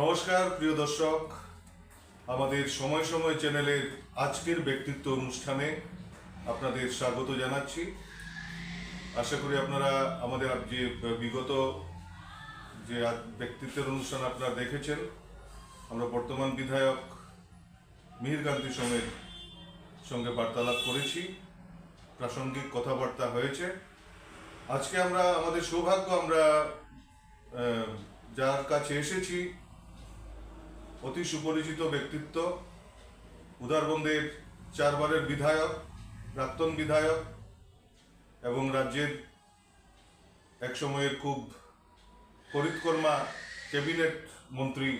নমস্কার, প্রিয় দর্শক। আমাদের সময় সময় চ্যানেলের আজকের ব্যক্তিত্ব অনুষ্ঠানে আপনাদের স্বাগত জানাচ্ছি। আশা করি আপনারা আমাদের যে বিগত যে ব্যক্তিত্বের অনুষ্ঠান আপনারা দেখেছেন, আমরা বর্তমান বিধায়ক মিহিরকান্তি সমেত সঙ্গে বার্তালাপ করেছি। প্রাসঙ্গিক কথাবার্তা হয়েছে। আজকে আমরা, আমাদের সৌভাগ্য আমরা যার কাছে এসেছি অতি সুপরিচিত ব্যক্তিত্ব উদারবন্দের চারবারের বিধায়ক, প্রাক্তন বিধায়ক এবং রাজ্যের এক সময়ের খুব করিতকর্মা ক্যাবিনেট মন্ত্রী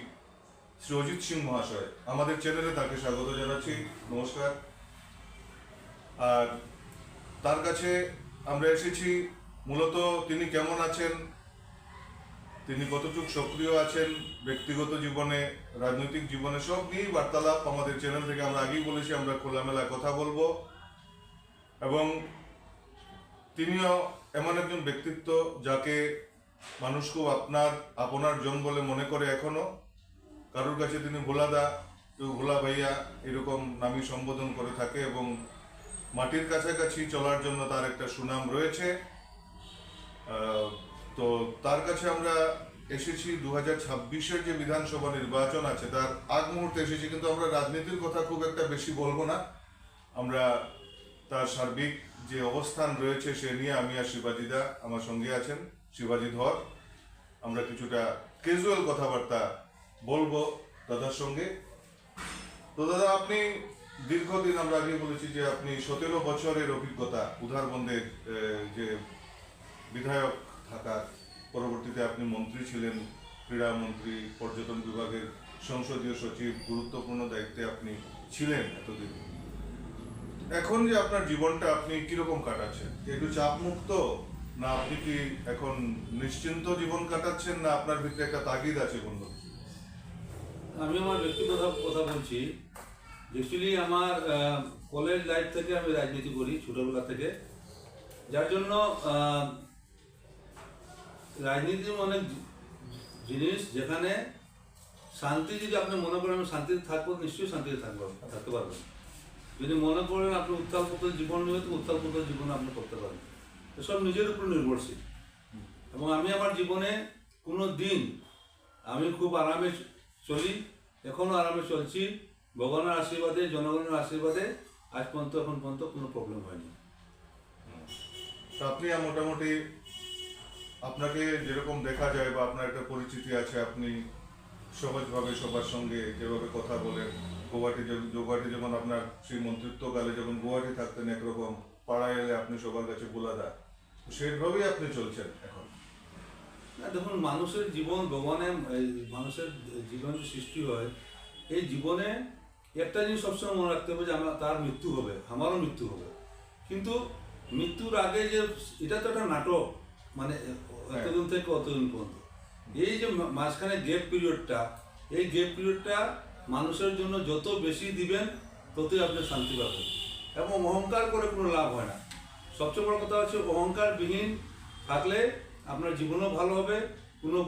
শ্রী অজিত সিং মহাশয়। আমাদের চ্যানেলে তাকে স্বাগত জানাচ্ছি। নমস্কার। আর তার কাছে আমরা এসেছি। মূলত তিনি কেমন আছেন? তিনি কতটুক সক্রিয় আছেন, ব্যক্তিগত জীবনে, রাজনৈতিক জীবনে, সব নিয়েই বার্তালাপ আমাদের চ্যানেল থেকে আমরা আগেই বলেছি, আমরা খোলামেলা কথা বলব। এবং তিনিও এমন একজন ব্যক্তিত্ব যাকে মানুষ খুব আপনার আপনার জন বলে মনে করে এখনও। কারোর কাছে তিনি ভোলাদা কেউ ভোলা ভাইয়া এরকম নামই সম্বোধন করে থাকে এবং মাটির কাছাকাছি চলার জন্য তার একটা সুনাম রয়েছে। তো তার কাছে আমরা এসেছি দু হাজার ছাব্বিশের যে বিধানসভা নির্বাচন আছে, তার আগ মুহূর্তে এসেছি, কিন্তু আমরা রাজনীতির কথা খুব একটা বেশি বলব না। আমরা তার সার্বিক যে অবস্থান রয়েছে, সে নিয়ে আমি আর শিবাজিদা আমার সঙ্গে আছেন, শিবাজি ধর। আমরা কিছুটা ক্যাজুয়াল কথাবার্তা বলব দাদার সঙ্গে। তো দাদা, আপনি দীর্ঘদিন আমরা আগে বলেছি যে আপনি সতেরো বছরের অভিজ্ঞতা উদারবন্দের যে বিধায়ক থাকার। পরবর্তীতে আপনি মন্ত্রী ছিলেন, ক্রীড়া মন্ত্রী, পর্যটন বিভাগের সংসদীয় সচিব, গুরুত্বপূর্ণ দায়িত্বে আপনি ছিলেন এতদিন। এখন যে আপনার জীবনটা আপনি কীরকম কাটাচ্ছেন? একটু চাপ মুক্ত না, আপনি কি এখন নিশ্চিন্ত জীবন কাটাচ্ছেন না আপনার ভিতরে একটা তাগিদ আছে বন্ধু আমি আমার ব্যক্তিগত কথা বলছি অ্যাকচুয়ালি আমার কলেজ লাইফ থেকে আমি রাজনীতি করি ছোটবেলা থেকে। যার জন্য রাজনীতি অনেক জিনিস যেখানে শান্তি যদি আপনি মনে করেন, আমি শান্তিতে থাকব, নিশ্চয়ই শান্তিতে থাকব, থাকতে পারবেন যদি মনে করেন আপনি উত্তাল পুতল জীবন নেবে তো উত্তাল পুতল জীবন আপনি করতে পারবেন এসব নিজের উপর নির্ভরশীল। এবং আমি আমার জীবনে কোনো দিন আমি খুব আরামে চলি এখনও আরামে চলছি। ভগবানের আশীর্বাদে, জনগণের আশীর্বাদে আজ পর্যন্ত, এখন পর্যন্ত কোনো প্রবলেম হয়নি। আপনি মোটামুটি আপনাকে যেরকম দেখা যায় বা আপনার একটা পরিচিতি আছে, আপনি সহজভাবে সবার সঙ্গে যেভাবে কথা বলেন, গুয়াহাটি যে- গুয়াহাটি যেমন আপনার সেই মন্ত্রিত্বকালে যখন গুয়াহাটি থাকতেন একরকম, পাড়ায় এলে আপনি সবার কাছে বোলাদা তো সেইভাবেই আপনি চলছেন এখন। না, দেখুন, মানুষের জীবন ভগবানে মানুষের জীবন সৃষ্টি হয়, এই জীবনে একটা জিনিস সবসময় মনে রাখতে হবে যে আমার, তার মৃত্যু হবে, আমারও মৃত্যু হবে। কিন্তু মৃত্যুর আগে যে, এটা তো একটা নাটক মানে এতদিন থেকে অতদিন পর্যন্ত। এই যে মাঝখানে গেপ পিরিয়ডটা এই গেপ পিরিয়ডটা মানুষের জন্য যত বেশি দিবেন ততই আপনি শান্তি পাবেন। এবং অহংকার করে কোনো লাভ হয় না। সবচেয়ে বড় কথা হচ্ছে অহংকারবিহীন থাকলে আপনার জীবনও ভালো হবে কোনো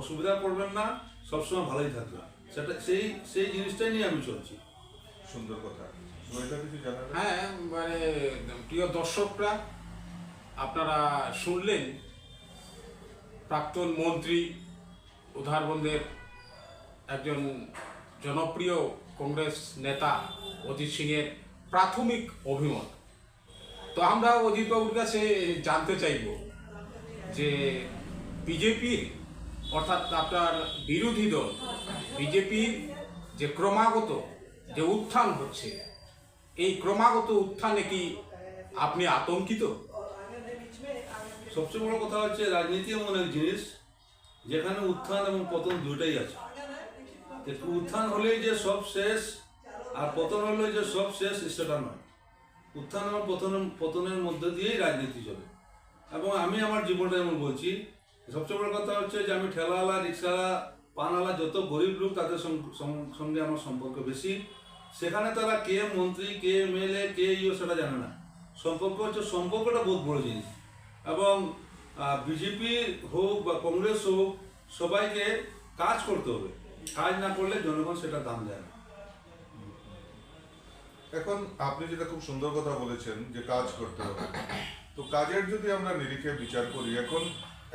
অসুবিধা পড়বেন না সবসময় ভালোই থাকবে সেটা সেই সেই জিনিসটাই নিয়ে আমি চলছি। সুন্দর কথা। হ্যাঁ মানে প্রিয় দর্শকরা আপনারা শুনলেন প্রাক্তন মন্ত্রী উধারবন্দের একজন জনপ্রিয় কংগ্রেস নেতা অজিত সিংয়ের প্রাথমিক অভিমত। তো আমরা অজিতবাবুর কাছে জানতে চাইব যে বিজেপির, অর্থাৎ আপনার বিরোধী দল, বিজেপির যে ক্রমাগত যে উত্থান হচ্ছে, এই ক্রমাগত উত্থানে কি আপনি আতঙ্কিত? সবচেয়ে বড় কথা হচ্ছে রাজনীতি এমন এক জিনিস যেখানে উত্থান এবং পতন দুটাই আছে। উত্থান হলেই যে সব শেষ আর পতন হলেই যে সব শেষ সেটা নয়। উত্থান এবং পতন, পতনের মধ্যে দিয়েই রাজনীতি চলে। এবং আমি আমার জীবনটা যেমন বলছি, সবচেয়ে বড় কথা হচ্ছে যে আমি ঠেলাওয়ালা, রিক্সাওয়ালা, পানওয়ালা যত গরিব লোক তাদের সঙ্গে আমার সম্পর্ক বেশি। সেখানে তারা কে মন্ত্রী, কে এমএলএ কে ইও সেটা জানে না। সম্পর্ক হচ্ছে সম্পর্কটা বহুত বড় জিনিস। এবং বিজেপি হোক বা কংগ্রেস হোক, সবাইকে কাজ করতে হবে। কাজ না করলে জনগণ সেটা দাম দেয় না। এখন আপনি যেটা খুব সুন্দর কথা বলেছেন যে কাজ করতে হবে। তো কাজের যদি আমরা নিরিখে বিচার করি, এখন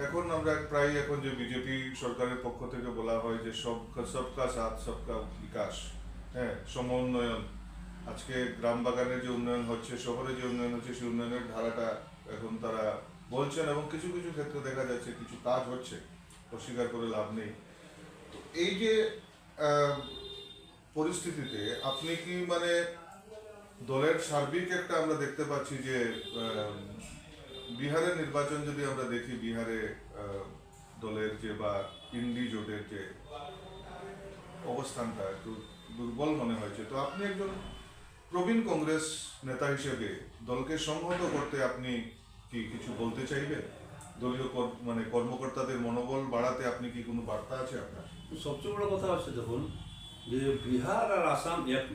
এখন আমরা প্রায় এখন যে বিজেপি সরকারের পক্ষ থেকে বলা হয় যে সব, সবকা সাথ, সবকা বিকাশ হ্যাঁ সম উন্নয়ন আজকে গ্রাম বাগানের যে উন্নয়ন হচ্ছে, শহরে যে উন্নয়ন হচ্ছে, সেই উন্নয়নের ধারাটা এখন তারা বলছেন এবং কিছু কিছু ক্ষেত্রে দেখা যাচ্ছে কিছু কাজ হচ্ছে, অস্বীকার করে লাভ নেই। তো এই যে পরিস্থিতিতে আপনি কি মানে দলের সার্বিক একটা আমরা দেখতে পাচ্ছি যে বিহারের নির্বাচন যদি আমরা দেখি, বিহারে দলের যে বা ইন্ডি জোটের যে অবস্থানটা একটু দুর্বল মনে হয়েছে। তো আপনি একজন প্রবীণ কংগ্রেস নেতা হিসেবে দলকে সংহত করতে আপনি কি কিছু বলতে চাইবেন? দলীয় মানে কর্মকর্তাদের মনোবল বাড়াতে আপনি কি কোনো বার্তা আছে আপনার? সবচেয়ে বড় কথা হচ্ছে দেখুন, যে বিহার আর আসাম এক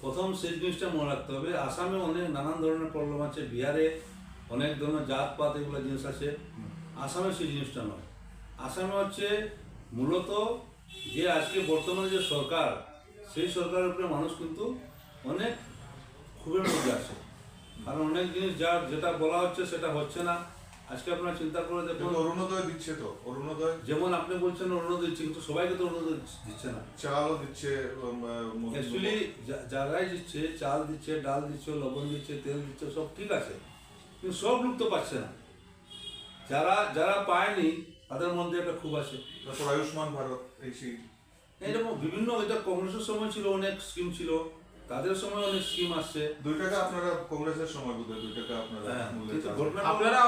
প্রথম সেই জিনিসটা মনে রাখতে হবে, আসামে অনেক নানান ধরনের প্রবলেম আছে, বিহারে অনেক ধরনের জাতপাত এগুলো জিনিস আছে। আসামে সেই জিনিসটা নয়। আসামে হচ্ছে মূলত যে আজকে বর্তমানে যে সরকার, সেই সরকারের উপরে মানুষ কিন্তু অনেক ক্ষোভের মধ্যে আছে। কারণ অনেক জিনিস যা যেটা বলা হচ্ছে সেটা হচ্ছে না। আজকে আপনারা চিন্তা করে দেখুন। অরুণোদয় দিচ্ছে তো অরুণোদয়। যেমন আপনি বলছেন অরুণোদয় দিচ্ছে কিন্তু সবাইকে তো অরুণোদয় দিচ্ছে না। চালও দিচ্ছে অ্যাকচুয়ালি যারাই দিচ্ছে চাল দিচ্ছে ডাল দিচ্ছে লবণ দিচ্ছে তেল দিচ্ছে সব ঠিক আছে। কিন্তু সব লোক তো পাচ্ছে না। যারা যারা পায়নি তাদের মধ্যে একটা খুব আছে। তারপর আয়ুষ্মান ভারত এই সেই এইরকম বিভিন্ন এটা কংগ্রেসের সময় ছিল অনেক স্কিম ছিল। তাদের সময় অনেক স্কিম আসছে। দুই টাকা আপনারা কংগ্রেসের সময় বোধহয় দুই টাকা আপনারা হ্যাঁ, আপনারা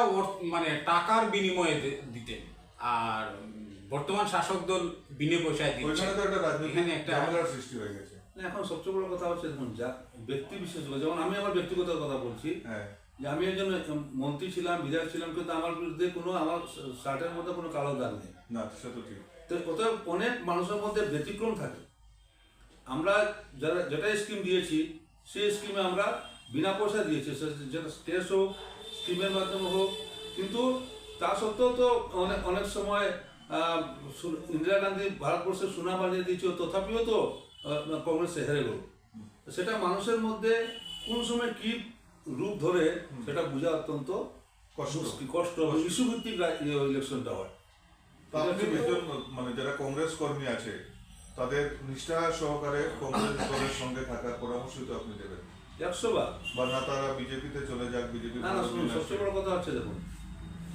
মানে টাকার বিনিময়ে দিতেন আর বর্তমান শাসক দল বিনে পয়সায় দিচ্ছে। এখানে একটা ঝামেলার সৃষ্টি হয়ে গেছে। না, এখন সবচেয়ে বড় কথা হচ্ছে দেখুন যা ব্যক্তি বিশেষ যেমন আমি আমার ব্যক্তিগত কথা বলছি হ্যাঁ। যে আমি একজন মন্ত্রী ছিলাম বিধায়ক ছিলাম কিন্তু আমার বিরুদ্ধে কোনো আমার শার্টের মধ্যে কোনো কালো দাগ নেই। না সে তো ঠিক। তো অতএব অনেক মানুষের মধ্যে ব্যতিক্রম থাকে। আমরা যারা যেটা স্কিম দিয়েছি সেই স্কিমে আমরা বিনা পয়সা দিয়েছি। যেটা স্টেজ হোক স্কিমের মাধ্যমে হোক। কিন্তু তা সত্ত্বেও তো অনেক অনেক সময় ইন্দিরা গান্ধী ভারতবর্ষে সুনা বানিয়ে দিয়েছিল তথাপিও তো কংগ্রেস হেরে গেল। সেটা মানুষের মধ্যে কোন সময় কি রূপ ধরে সেটা বোঝা অত্যন্ত কষ্ট। ইস্যু ভিত্তিক ইলেকশনটা হয়। তো আপনি মানে যারা কংগ্রেস কর্মী আছে তাদের নিষ্ঠা সহকারে কংগ্রেস দলের সঙ্গে থাকার পরামর্শ তো আপনি দেবেন। একশো বার বা না তারা বিজেপিতে চলে যাক বিজেপি না না শুনুন সবচেয়ে বড় কথা হচ্ছে দেখুন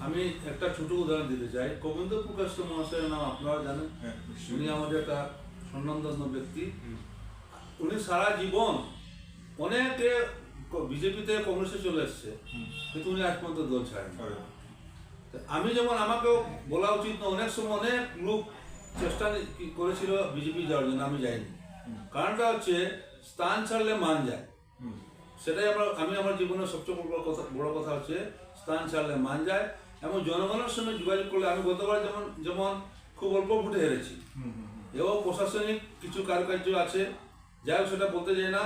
আমি একটা ছোট উদাহরণ দিতে চাই। গোবিন্দ প্রকাশ মহাশয়ের নাম আপনারা জানেন। হ্যাঁ উনি আমাদের একটা সম্মানধন্য ব্যক্তি। উনি সারা জীবন অনেকে বিজেপিতে কংগ্রেসে চলে এসছে। কিন্তু উনি আজ পর্যন্ত দল ছাড়েন আমি যেমন আমাকেও বলা উচিত না অনেক সময় অনেক লোক চেষ্টা করেছিল বিজেপি যাওয়ার জন্য আমি যাইনি। কারণটা হচ্ছে স্থান ছাড়লে মান যায়। সেটাই আমরা আমি আমার জীবনের সবচেয়ে বড় কথা বড় কথা হচ্ছে স্থান ছাড়লে মান যায় এবং জনগণের সঙ্গে যোগাযোগ করলে আমি গতবার যেমন যেমন খুব অল্প ভোটে হেরেছি। এবং প্রশাসনিক কিছু কারুকার্য আছে। যাই হোক সেটা বলতে চাই না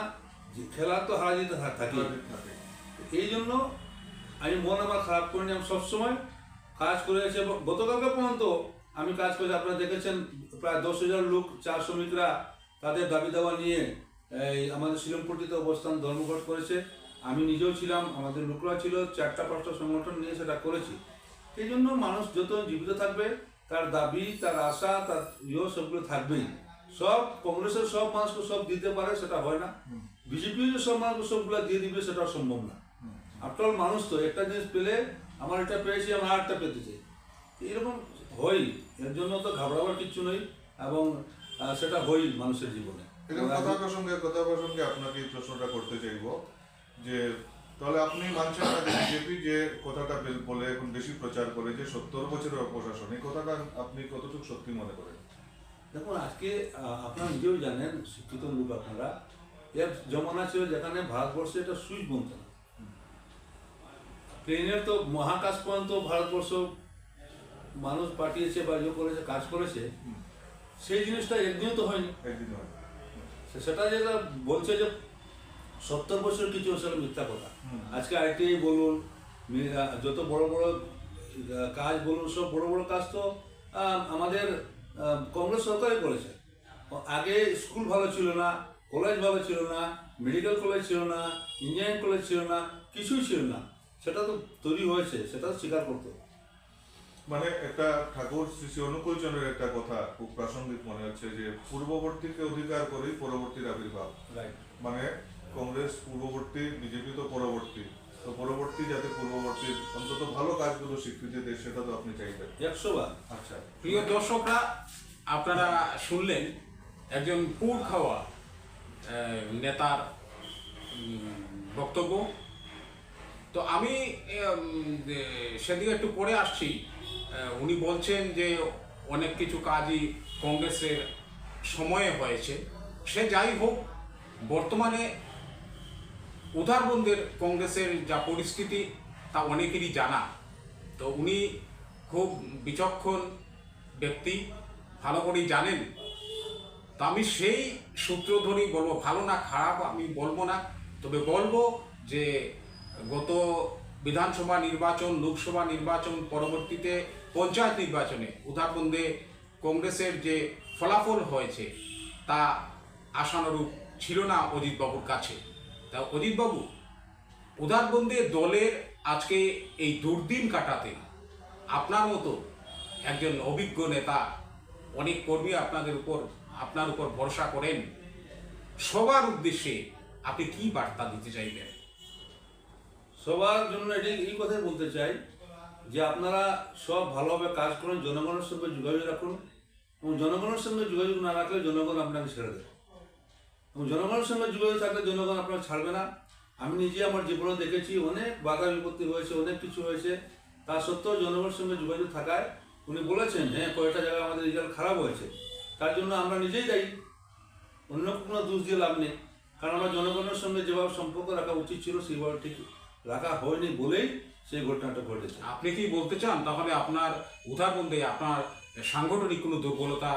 যে খেলা তো হারা যেতে থাকে। থাকে। এই জন্য আমি মন আমার খারাপ করিনি। আমি সবসময় কাজ করে গেছি এবং গতকালকে পর্যন্ত আমি কাজ করেছি আপনারা দেখেছেন, প্রায় দশ হাজার লোক চার শ্রমিকরা তাদের দাবি দাওয়া নিয়ে, এই আমাদের শিলংপট্টিতে অবস্থান, ধর্মঘট করেছে। আমি নিজেও ছিলাম, আমাদের লোকরা ছিল, চারটা, পাঁচটা সংগঠন নিয়ে সেটা করেছি। এই জন্য মানুষ যত জীবিত থাকবে, তার দাবি, তার আশা, তার ইয়ে সবগুলো থাকবেই। সব কংগ্রেসের সব মানুষকে সব দিতে পারে, সেটা হয় না। বিজেপি সব মানুষকে সবগুলো দিয়ে দিবে সেটা সম্ভব না। আফটার মানুষ তো একটা জিনিস পেলে, আমার এটা পেয়েছি আমার আরেকটা পেতে চাই। এরকম হয় এর জন্য তো ঘাবড়াবার কিছু নেই এবং সেটা হয় মানুষের জীবনে। কথা প্রসঙ্গে কথা প্রসঙ্গে আপনাকে এই প্রশ্নটা করতে চাইব যে তাহলে আপনি মানছেন না যে বিজেপি যে কথাটা বলে এখন বেশি প্রচার করে যে সত্তর বছরের অপশাসন এই কথাটা আপনি কতটুকু সত্যি মনে করেন? দেখুন আজকে আপনারা নিজেও জানেন শিক্ষিত লোক আপনারা এক জমানা ছিল যেখানে ভারতবর্ষে একটা সুইচ বনত না প্লেনের তো মহাকাশ পর্যন্ত ভারতবর্ষ মানুষ পাঠিয়েছে বা ইয়ে করেছে কাজ করেছে সেই জিনিসটা একদিনও তো হয়নি। একদিন হয় সেটা যেটা বলছে যে সত্তর বছর কিছু সেটা মিথ্যা কথা। আজকে আইটিআই বলুন যত বড় বড় কাজ বলুন সব বড় বড় কাজ তো আমাদের কংগ্রেস সরকারই করেছে। আগে স্কুল ভালো ছিল না কলেজ ভালো ছিল না মেডিকেল কলেজ ছিল না ইঞ্জিনিয়ারিং কলেজ ছিল না কিছুই ছিল না। সেটা তো তৈরি হয়েছে সেটা তো স্বীকার করতে হবে। মানে একটা ঠাকুর শ্রী শ্রী অনুকূল চন্দ্রের একটা কথা খুব প্রাসঙ্গিক মনে হচ্ছে যে পূর্ববর্তীকে অধিকার করেই পরবর্তীর আবির্ভাব। মানে কংগ্রেস পূর্ববর্তী বিজেপি তো পরবর্তী। তো পরবর্তী যাতে পূর্ববর্তীর অন্তত ভালো কাজগুলো স্বীকৃতি দেয় সেটা তো আপনি চাইবেন। একশো বার আচ্ছা। প্রিয় দর্শকরা আপনারা শুনলেন একজন পুর খাওয়া নেতার বক্তব্য। তো আমি সেদিকে একটু পরে আসছি। উনি বলছেন যে অনেক কিছু কাজই কংগ্রেসের সময়ে হয়েছে। সে যাই হোক, বর্তমানে উদারবন্দের কংগ্রেসের যা পরিস্থিতি, তা অনেকেরই জানা। তো উনি খুব বিচক্ষণ ব্যক্তি, ভালো করেই জানেন। তো আমি সেই সূত্র ধরেই বলব, ভালো না খারাপ আমি বলব না। তবে বলব যে গত বিধানসভা নির্বাচন, লোকসভা নির্বাচন পরবর্তীতে পঞ্চায়েত নির্বাচনে উদারবন্দে কংগ্রেসের যে ফলাফল হয়েছে, তা আশানুরূপ ছিল না অজিতবাবুর কাছে। তা অজিতবাবু উদারবন্দে দলের আজকে এই দুর্দিন কাটাতে আপনার মতো একজন অভিজ্ঞ নেতা, অনেক কর্মী আপনাদের উপর, আপনার উপর ভরসা করেন, সবার উদ্দেশ্যে আপনি কি বার্তা দিতে চাইবেন? সবার জন্য এটি এই কথাই বলতে চাই যে আপনারা সব ভালোভাবে কাজ করুন, জনগণের সঙ্গে যোগাযোগ রাখুন এবং জনগণের সঙ্গে যোগাযোগ না রাখলে জনগণ আপনাকে ছেড়ে দেবে। এবং জনগণের সঙ্গে যোগাযোগ থাকলে জনগণ আপনাকে ছাড়বে না। আমি নিজে আমার জীবনে দেখেছি, অনেক বাধা বিপত্তি হয়েছে, অনেক কিছু হয়েছে। তা সত্ত্বেও জনগণের সঙ্গে যোগাযোগ থাকায় উনি বলেছেন হ্যাঁ কয়েকটা জায়গায় আমাদের রেজাল্ট খারাপ হয়েছে। তার জন্য আমরা নিজেই দায়ী। অন্য কোনো দোষ দিয়ে লাভ নেই। কারণ আমরা জনগণের সঙ্গে যেভাবে সম্পর্ক রাখা উচিত ছিল, সেইভাবে ঠিক রাখা হয়নি বলেই সেই ঘটনাটা ঘটেছে। আপনি কি বলতে চান? তাহলে আপনার উদারবন্দে আপনার সাংগঠনিক কোনো দুর্বলতা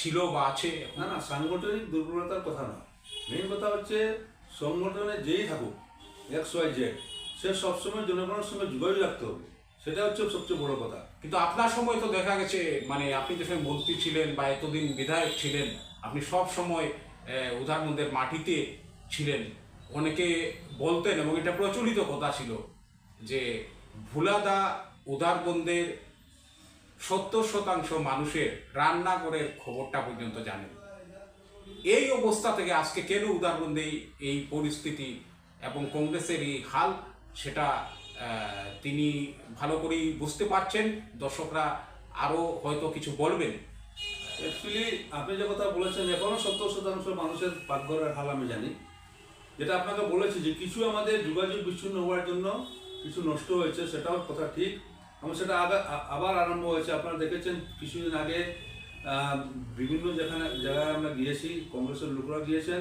ছিল বা আছে? না না সাংগঠনিক দুর্বলতার কথা না। মেন কথা হচ্ছে সংগঠনে যেই থাকুক এক্স ওয়াই জেড সে সবসময় জনগণের সঙ্গে যোগাযোগ রাখতে হবে। সেটা হচ্ছে সবচেয়ে বড় কথা। কিন্তু আপনার সময় তো দেখা গেছে মানে আপনি যখন মন্ত্রী ছিলেন বা এতদিন বিধায়ক ছিলেন আপনি সব সময় উদারবন্দের মাটিতে ছিলেন। অনেকে বলতেন এবং এটা প্রচলিত কথা ছিল যে ভুলাদা উদারবন্দের সত্তর শতাংশ মানুষের রান্নাঘরের খবরটা পর্যন্ত জানেন এই অবস্থা থেকে আজকে কেন উদারবন্দে এই- পরিস্থিতি এবং কংগ্রেসের এই হাল সেটা তিনি ভালো করেই বুঝতে পারছেন। দর্শকরা আরও হয়তো কিছু বলবেন। অ্যাকচুয়ালি আপনি যে কথা বলেছেন, এখনও সত্তর শতাংশ মানুষের পাকঘরের হাল আমি জানি। যেটা আপনাকে বলেছি যে কিছু আমাদের যোগাযোগ বিচ্ছিন্ন হওয়ার জন্য কিছু নষ্ট হয়েছে, সেটাও কথা ঠিক। এবং সেটা আবার আরম্ভ হয়েছে। আপনারা দেখেছেন কিছুদিন আগে বিভিন্ন যেখানে, জায়গায় আমরা গিয়েছি, কংগ্রেসের লোকরা গিয়েছেন।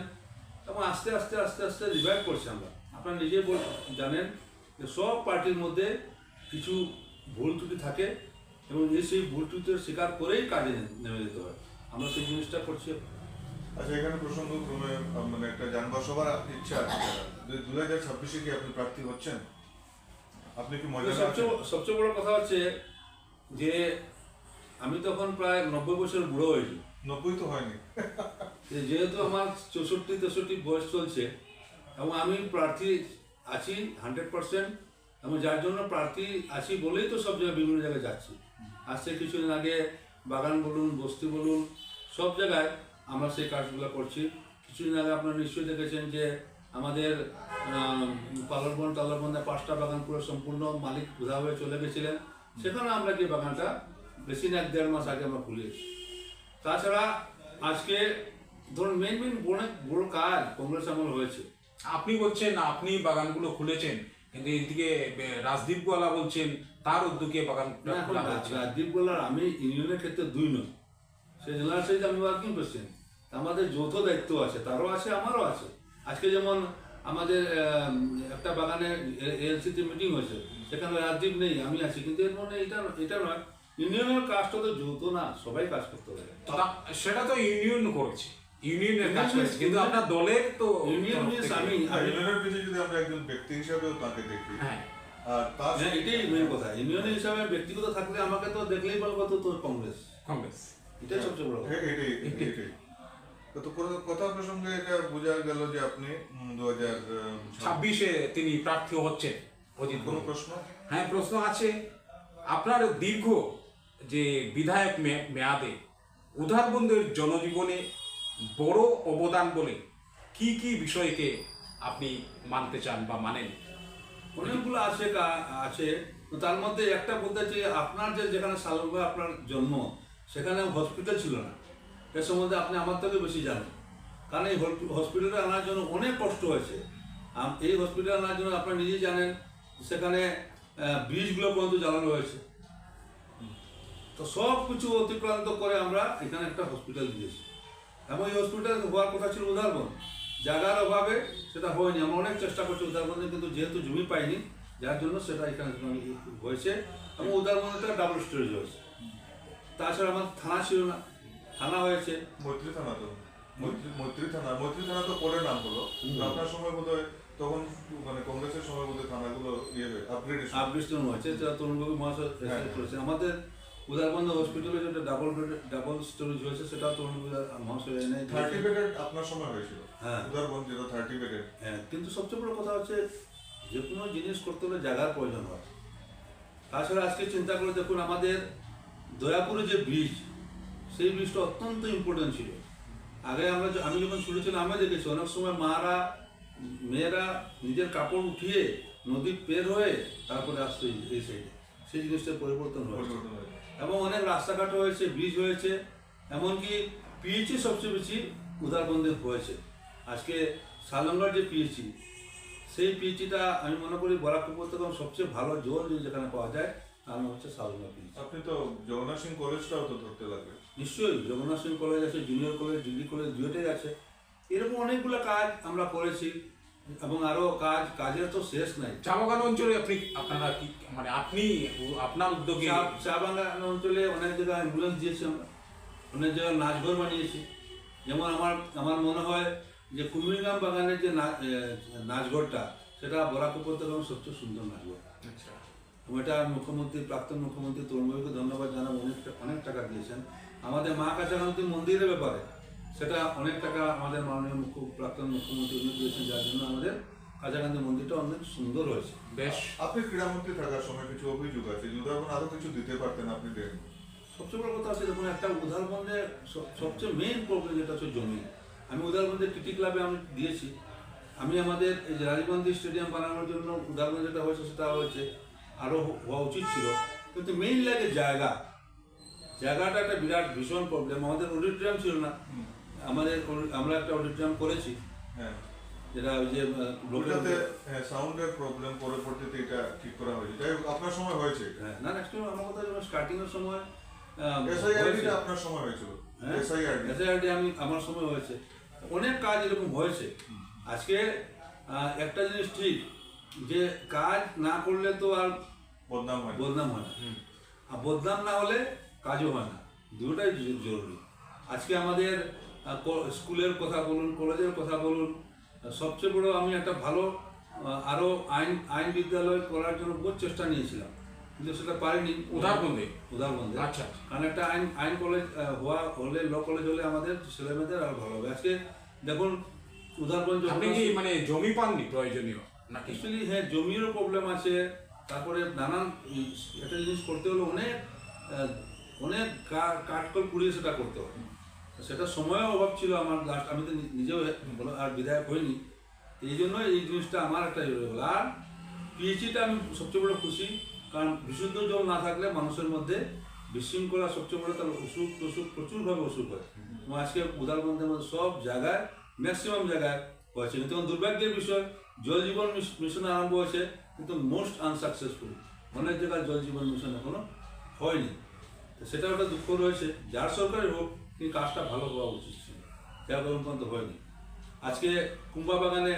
এবং আস্তে আস্তে আস্তে আস্তে রিভাইভ করছে আমরা। আপনারা নিজেই বল, জানেন যে সব পার্টির মধ্যে কিছু ভুল ত্রুটি থাকে এবং সেই ভুল ত্রুটির স্বীকার করেই কাজে নেমে যেতে হয়। আমরা সেই জিনিসটা করছি। আচ্ছা এখানে প্রসঙ্গ ক্রমে মানে একটা জানবার সবার ইচ্ছা দু হাজার ছাব্বিশে কি আপনি প্রার্থী হচ্ছেন? আপনি কি মজা সবচেয়ে সবচেয়ে বড় কথা হচ্ছে যে আমি তখন প্রায় নব্বই বছর বুড়ো হয়েছি নব্বই তো হয়নি। যেহেতু আমার চৌষট্টি তেষট্টি বয়স চলছে এবং আমি প্রার্থী আছি হান্ড্রেড পার্সেন্ট এবং যার জন্য প্রার্থী আছি বলেই তো সব জায়গায় বিভিন্ন জায়গায় যাচ্ছি। আজকে কিছুদিন আগে বাগান বলুন বস্তি বলুন সব জায়গায় আমরা সেই কাজগুলো করছি। কিছুদিন আগে আপনারা নিশ্চয়ই দেখেছেন যে আমাদের পালরবন টালরবন্দে পাঁচটা বাগান পুরো সম্পূর্ণ মালিক উধা হয়ে চলে গেছিলেন। সেখানে আমরা যে বাগানটা বেশি না এক দেড় মাস আগে আমরা খুলিয়েছি। তাছাড়া আজকে ধরুন মেন মেন অনেক বড় কাজ কংগ্রেস আমল হয়েছে। আপনি বলছেন আপনি বাগানগুলো খুলেছেন কিন্তু এদিকে রাজদীপ গোয়ালা বলছেন তার উদ্যোগে বাগান রাজদীপ বলার আমি ইউনিয়নের ক্ষেত্রে দুই নই। সেই জেলার সাথে আমি ওয়ার্কিং প্রেসিডেন্ট আমাদের যৌথ দায়িত্ব আছে তারও আছে আমারও আছে। আজকে যেমন আমাদের একটা বাগানে এলসিতে মিটিং হয়েছে সেখানে রাজদীপ নেই আমি আছি কিন্তু এর মানে এটা এটা নয়। ইউনিয়নের কাজটা তো যৌথ না সবাই কাজ করতে হবে সেটা তো ইউনিয়ন করেছে। ইউনিয়নের কাজ করেছে কিন্তু আপনার দলের তো ইউনিয়ন তরফ আমি ইউনিয়নের পিছিয়ে যদি আমরা একজন ব্যক্তি হিসাবেও তাকে দেখি হ্যাঁ। আর তার হ্যাঁ এটাই মেন কথা। ইউনিয়ন হিসাবে ব্যক্তিগত থাকলে আমাকে তো দেখলেই বলব তো তোর কংগ্রেস। কংগ্রেস। এটাই সবচেয়ে বড় কথা। হ্যাঁ, এটাই এটাই। তো কোনো- কথা প্রসঙ্গে এটা বোঝা গেল যে আপনি দু হাজার ছাব্বিশে তিনি প্রার্থী হচ্ছেন অজিত কোনো প্রশ্ন? হ্যাঁ প্রশ্ন আছে। আপনার দীর্ঘ যে বিধায়ক মে- মেয়াদে উদারবন্দের জনজীবনে বড় অবদান বলে কি কি বিষয়কে আপনি মানতে চান বা মানেন? অনেকগুলো আছে আছে। তো তার মধ্যে একটা বলতে চাই আপনার যে যেখানে সালুবা আপনার জন্ম সেখানে হসপিটাল ছিল না। এর সম্বন্ধে আপনি আমার থেকে বেশি জানেন। কারণ এই হসপিটালে আনার জন্য অনেক কষ্ট হয়েছে। এই হসপিটালে আনার জন্য আপনারা নিজেই জানেন, সেখানে ব্রিজগুলো পর্যন্ত জ্বালানো হয়েছে। তো সব কিছু অতিক্রান্ত করে আমরা এখানে একটা হসপিটাল দিয়েছি। এবং এই হসপিটাল হওয়ার কথা ছিল উদাহরণ জায়গার অভাবে সেটা হয়নি। আমরা অনেক চেষ্টা করছি উদাহরণে কিন্তু যেহেতু জমি পাইনি, যার জন্য সেটা এখানে হয়েছে। এবং উদাহরণটা ডাবল স্টোরেজ হয়েছে। তাছাড়া আমার থানা ছিল না। থানা হয়েছে। মৈত্রী থানা তো। মৈত্রী মৈত্রী থানা মৈত্রী থানা তো পরে নাম হলো। আপনার সময় বোধহয় তখন মানে কংগ্রেসের সময় বোধ হয় থানাগুলো ইয়ে আপগ্রেড আপগ্রেশন হয়েছে যেটা তরুণবাবু মহাশয় হ্যাঁ। করেছে। আমাদের উদারবন্ধ হসপিটালে যেটা ডাবল ডাবল স্টোরেজ হয়েছে সেটা তরুণবাবু মহাশয় এনে থার্টি বেডেড আপনার সময় হয়েছিল। হ্যাঁ। উদারবন যেটা থার্টি বেডেড হ্যাঁ কিন্তু সবচেয়ে বড় কথা হচ্ছে যে কোনো জিনিস করতে হলে জায়গার প্রয়োজন হয়। তাছাড়া আজকে চিন্তা করে দেখুন আমাদের দয়াপুরে যে ব্রিজ সেই ব্রিজটা অত্যন্ত ইম্পর্টেন্ট ছিল। আগে আমরা আমি যখন ছোটো ছিলাম আমি দেখেছি অনেক সময় মারা মেয়েরা নিজের কাপড় উঠিয়ে নদী পের হয়ে তারপরে আসতো এই- সাইডে সেই জিনিসটার পরিবর্তন হয়েছে। এবং অনেক রাস্তাঘাট হয়েছে ব্রিজ হয়েছে এমনকি পিএইচি সবচেয়ে বেশি উদারবন্দে হয়েছে। আজকে সালঙ্গার যে পিএইচি সেই পিএইচিটা আমি মনে করি বরাক উপত্যকার সবচেয়ে ভালো জল যেখানে পাওয়া যায় তার নাম হচ্ছে সালঙ্গা পিএইচি আপনি তো জগন্নাথ সিং কলেজটাও তো ধরতে লাগবে নিশ্চয়ই জগন্নাথ সিং কলেজ আছে জুনিয়র কলেজ ডিগ্রি কলেজ দুইটাই আছে। এরকম অনেকগুলো কাজ আমরা করেছি এবং আরও কাজ কাজের তো শেষ নাই। চা বাগান অঞ্চলে আপনি আপনারা কি মানে আপনি আপনার উদ্যোগে? চা- বাগান অঞ্চলে অনেক জায়গায় অ্যাম্বুলেন্স দিয়েছি আমরা। অনেক জায়গায় নাচঘর বানিয়েছি। যেমন আমার আমার মনে হয় যে কুমিরগ্রাম বাগানের যে নাচঘরটা সেটা বরাক উপত্যকার সবচেয়ে সুন্দর নাচঘর। আচ্ছা। এটা মুখ্যমন্ত্রী প্রাক্তন মুখ্যমন্ত্রী তরুণবাবুকে ধন্যবাদ জানাব। অনেক অনেক টাকা দিয়েছেন। আমাদের মা কাছাকাছি মন্দিরের ব্যাপারে সেটা অনেক টাকা আমাদের মাননীয় মুখ্য প্রাক্তন মুখ্যমন্ত্রী উনি দিয়েছেন যার জন্য আমাদের কাছাকাছি মন্দিরটা অনেক সুন্দর হয়েছে। বেশ। আপনি ক্রীড়ামন্ত্রী থাকার সময় কিছু অভিযোগ আছে? যে উদাহরণ আরও কিছু দিতে পারতেন আপনি দেন। সবচেয়ে বড় কথা আছে দেখুন একটা উদারবন্ধে সব- সবচেয়ে মেইন প্রবলেম যেটা হচ্ছে জমি। আমি উদারবন্ধে টিটি ক্লাবে আমি দিয়েছি। আমি আমাদের এই যে রাজীবগান্ধী স্টেডিয়াম বানানোর জন্য উদারবন্ধ যেটা হয়েছে সেটা হয়েছে আরও হওয়া উচিত ছিল। কিন্তু মেইন লাগে জায়গা। জায়গাটা একটা বিরাট ভীষণ প্রবলেম আমাদের অডিটোরিয়াম ছিল না। আমাদের আমরা একটা অডিটোরিয়াম করেছি। হ্যাঁ। যেটা ওই যে ওটাতে হ্যাঁ সাউন্ডের প্রবলেম পরবর্তীতে এটা ঠিক করা হয়েছে। যাই হোক আপনার সময় হয়েছে হ্যাঁ, না নেক্সট টাইম আমার কথা স্টার্টিং এর সময় এসআইআরডিটা আপনার সময় হয়েছিল হ্যাঁ? এসআইআরডি SIRD আমি আমার সময় হয়েছে। অনেক কাজ এরকম হয়েছে। আজকে একটা জিনিস ঠিক যে কাজ না করলে তো আর বদনাম হয় বদনাম হয় না। আর বদনাম না হলে কাজও হয় না। দুটোই জরুরি। আজকে আমাদের স্কুলের কথা বলুন কলেজের কথা বলুন সবচেয়ে বড় আমি একটা ভালো আহ, আরও আইন আইন বিদ্যালয় করার জন্য বহু চেষ্টা নিয়েছিলাম। কিন্তু সেটা পারিনি। উদারবন্দে? উদারবন্ধে আচ্ছা কারণ একটা আইন আইন কলেজ হওয়া হলে ল কলেজ হলে আমাদের ছেলেমেয়েদের আরও ভালো হবে। আজকে দেখুন আপনি কি মানে জমি পাননি প্রয়োজনীয় নাকি? অ্যাকচুয়ালি হ্যাঁ জমিরও প্রবলেম আছে। তারপরে নানান একটা জিনিস করতে হলে অনেক অনেক কাঠকল পুড়িয়ে সেটা করতে হয়। সেটা সময়ের অভাব ছিল আমার লাস্ট আমি তো নিজেও আর বিধায়ক হইনি। এই জন্য এই জিনিসটা আমার একটা ইয়ে হয়ে গেলো আর পিএইচিটা আমি সবচেয়ে বড় খুশি কারণ বিশুদ্ধ জল না থাকলে মানুষের মধ্যে বিশৃঙ্খলা সবচেয়ে বড় তার অসুখ টসুখ প্রচুরভাবে অসুখ হয়। এবং আজকে উদারবন্ধের মধ্যে সব জায়গায় ম্যাক্সিমাম জায়গায় হয়েছে। কিন্তু দুর্ভাগ্যের বিষয়। জল জীবন মিশ- মিশন আরম্ভ হয়েছে কিন্তু মোস্ট আনসাকসেসফুল অনেক জায়গায় জল জীবন মিশন এখনও হয়নি। সেটা একটা দুঃখ রয়েছে। যার সরকারের হোক কিন্তু কাজটা ভালো হওয়া উচিত ছিল। পর্যন্ত হয়নি। আজকে কুম্বা বাগানে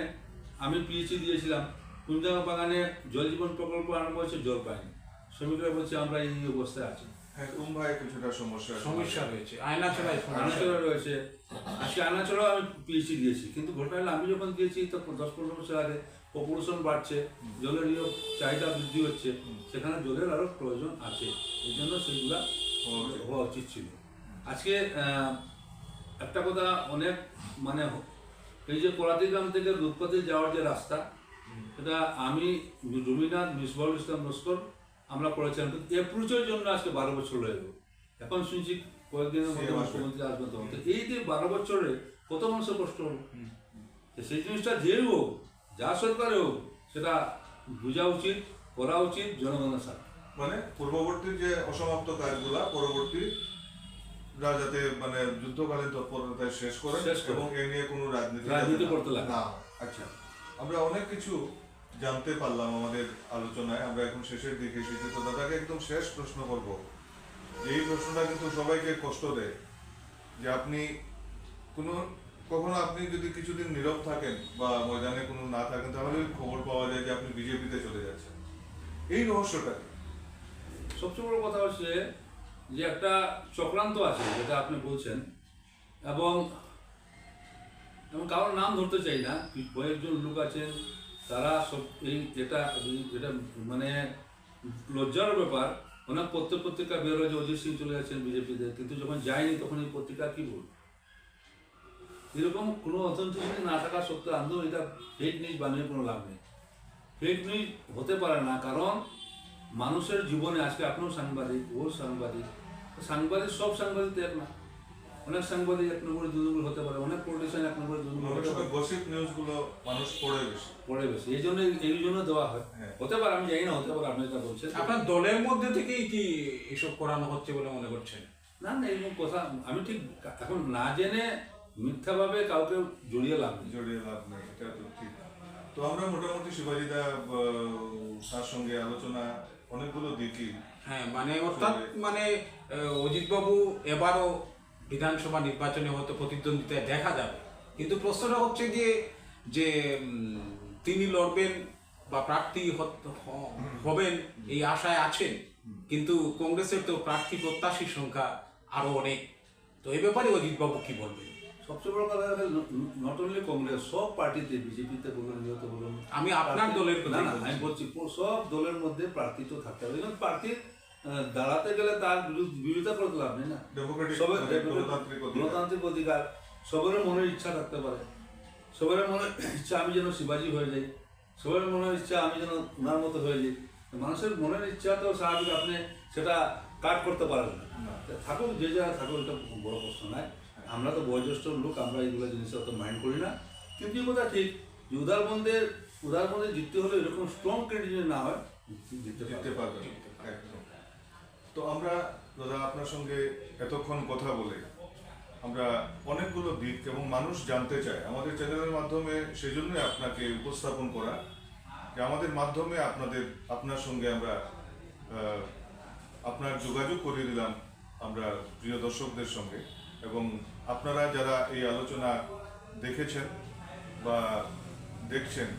আমি পিএইচি দিয়েছিলাম। কুম্বা বাগানে জল জীবন প্রকল্প আরম্ভ হয়েছে জল পায়নি শ্রমিকরা বলছে আমরা এই অবস্থায় আছি। হ্যাঁ কুম্ভায় কিছুটা সমস্যা সমস্যা রয়েছে। আয়না ছাড়াই সমস্যা আনাচড়া রয়েছে। আজকে আনাচড়াও আমি পিএইচি দিয়েছি। কিন্তু ঘটনা হলো আমি যখন দিয়েছি তো দশ পনেরো বছর আগে পপুলেশন বাড়ছে জলের চাহিদা বৃদ্ধি হচ্ছে সেখানে জলের আরও প্রয়োজন আছে। এই জন্য সেগুলা হওয়া উচিত। ছিল। আজকে একটা কথা অনেক মানে এই যে কোলাতিগ্রাম থেকে দুধপাতি যাওয়ার যে রাস্তা সেটা আমি রবীন্দ্রনাথ মিসবাউল ইসলাম নস্কর আমরা করেছিলাম। কিন্তু অ্যাপ্রোচের জন্য আজকে বারো বছর হয়ে গেল। এখন শুনছি কয়েকদিনের মধ্যে। মুখ্যমন্ত্রী আসবে তখন। তো এই যে বারো বছরে কত মানুষের কষ্ট হলো? তো সেই জিনিসটা যেই হোক যা সরকারে হোক সেটা বোঝা উচিত করা উচিত জনগণের সাথে মানে পূর্ববর্তী যে অসমাপ্ত কাজগুলা পরবর্তী রা যাতে মানে যুদ্ধকালীন তৎপরতায় শেষ করে এবং এ নিয়ে কোনো রাজনীতি রাজনীতি করতে লাগে। না আচ্ছা। আমরা অনেক কিছু জানতে পারলাম আমাদের আলোচনায়। আমরা এখন শেষের দিকে এসেছি। তো দাদাকে একদম শেষ প্রশ্ন করব। এই প্রশ্নটা কিন্তু সবাইকে কষ্ট দেয় যে আপনি কোনো কখনো আপনি যদি কিছুদিন নীরব থাকেন বা ময়দানে কোনো না থাকেন তাহলে খবর পাওয়া যায় যে আপনি বিজেপিতে চলে যাচ্ছেন। এই রহস্যটা? সবচেয়ে বড় কথা হচ্ছে যে একটা চক্রান্ত আছে, যেটা আপনি বলছেন। এবং এবং কারোর নাম ধরতে চাই না, কয়েকজন লোক আছেন, তারা সব এই এটা এটা মানে লজ্জার ব্যাপার অনেক পত্র পত্রিকা বেরোয় যে অজিত সিং চলে যাচ্ছেন বিজেপিতে, কিন্তু যখন যায়নি তখন এই পত্রিকা কি বল এরকম কোনো অথেন্টিসিটি না থাকা সত্ত্বেও আন্দোলন, এটা ফেক নিউজ বানিয়ে কোনো লাভ নেই। ফেক নিউজ হতে পারে না, কারণ মানুষের জীবনে আজকে আপনিও সাংবাদিক ও সাংবাদিক। সাংবাদিক সব সাংবাদিক এক না। অনেক সাংবাদিক এক নম্বরে দু নম্বর হতে পারে অনেক পলিটিশিয়ান এক নম্বরে দু নম্বর অনেক হতে সময় পারে। গসিপ নিউজ মানুষ পড়ে বেশি। পড়ে বেশি। এই জন্য এই জন্য দেওয়া হয়। হ্যাঁ। হতে পারে আমি জানি না হতে পারে আপনি যেটা বলছেন। আপনার দলের মধ্যে থেকেই কি এসব করানো হচ্ছে বলে মনে করছেন? না না এরকম কথা আমি ঠিক এখন না জেনে মিথ্যাভাবে কাউকে জড়িয়ে লাভ নেই। জড়িয়ে লাভ নেই এটা তো ঠিক। তো আমরা মোটামুটি শিবাজিদা তার সঙ্গে আলোচনা অনেকগুলো দিকই হ্যাঁ মানে অর্থাৎ মানে অজিত বাবু এবারও বিধানসভা নির্বাচনে হয়তো প্রতিদ্বন্দ্বিতায় দেখা যাবে। কিন্তু প্রশ্নটা হচ্ছে গিয়ে যে তিনি লড়বেন বা প্রার্থী হবেন এই আশায় আছেন কিন্তু কংগ্রেসের তো প্রার্থী প্রত্যাশীর সংখ্যা আরও অনেক। তো এই ব্যাপারে অজিত বাবু কি বলবেন? সবচেয়ে বড় কথা নট অনলি কংগ্রেস সব পার্টিতে বিজেপিতে বলুন ইয়েতে বলুন। আমি আপনার দলের না না আমি বলছি। সব দলের মধ্যে প্রার্থী তো থাকতে হবে। এবং প্রার্থীর দাঁড়াতে গেলে তার বিরোধ- বিরোধিতা করতে লাভ নেই না। সবার মানে গণতান্ত্রিক অধিকার। সবার মনের ইচ্ছা থাকতে পারে। সবার মনের ইচ্ছা আমি যেন শিবাজি হয়ে যাই। সবার মনের ইচ্ছা আমি যেন ওনার মতো হয়ে যাই। মানুষের মনের ইচ্ছা তো স্বাভাবিক আপনি সেটা কাট করতে পারেন না। থাকুক যে জায়গায় থাকুক এটা বড় প্রশ্ন নয়। আমরা তো বয়োজ্যেষ্ঠ লোক, আমরা এইগুলো জিনিস অত মাইন্ড করি না। কিন্তু এই কথা ঠিক, যে উদারবন্ধের উদারবন্ধে জিততে হলে এরকম স্ট্রং ক্যান্ডিডেট না হয় জিততে পারবে তো আমরা, দাদা, আপনার সঙ্গে এতক্ষণ কথা বলে আমরা অনেকগুলো দিক এবং মানুষ জানতে চায়। আমাদের চ্যানেলের মাধ্যমে সেজন্যই আপনাকে উপস্থাপন করা। যে আমাদের মাধ্যমে আপনাদের আপনার সঙ্গে আমরা আপনার যোগাযোগ করিয়ে দিলাম আমরা প্রিয় দর্শকদের সঙ্গে এবং আপনারা যারা এই আলোচনা দেখেছেন বা দেখছেন,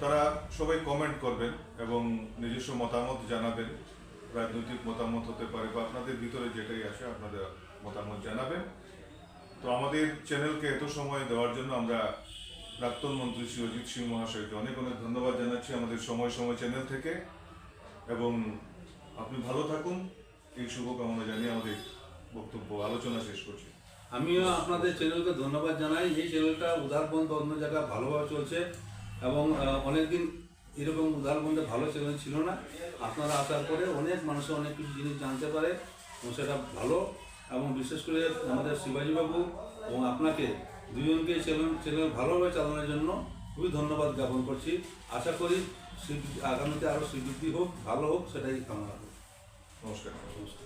তারা সবাই কমেন্ট করবেন এবং নিজস্ব মতামত জানাবেন, রাজনৈতিক মতামত হতে পারে বা আপনাদের ভিতরে যেটাই আসে আপনাদের মতামত জানাবেন। তো আমাদের চ্যানেলকে এত সময় দেওয়ার জন্য আমরা প্রাক্তন মন্ত্রী শ্রী অজিত সিং মহাশয়কে অনেক অনেক ধন্যবাদ জানাচ্ছি আমাদের সময় সময় চ্যানেল থেকে। এবং আপনি ভালো থাকুন, এই শুভকামনা জানিয়ে আমাদের বক্তব্য, আলোচনা শেষ করছি। আমিও আপনাদের চ্যানেলকে ধন্যবাদ জানাই। এই চ্যানেলটা উদারবন্ধ অন্য জায়গায় ভালোভাবে চলছে এবং অনেকদিন এরকম উদারবন্ধে ভালো চ্যানেল ছিল না। আপনারা আসার পরে অনেক মানুষ অনেক কিছু জিনিস জানতে পারে এবং সেটা ভালো এবং বিশেষ করে আমাদের শিবাজীবাবু এবং আপনাকে দুজনকে চ্যানেল চ্যানেল ভালোভাবে চালানোর জন্য খুবই ধন্যবাদ জ্ঞাপন করছি। আশা করি আগামীতে আরও শ্রীবৃদ্ধি হোক ভালো হোক সেটাই কামনা করি। নমস্কার। নমস্কার।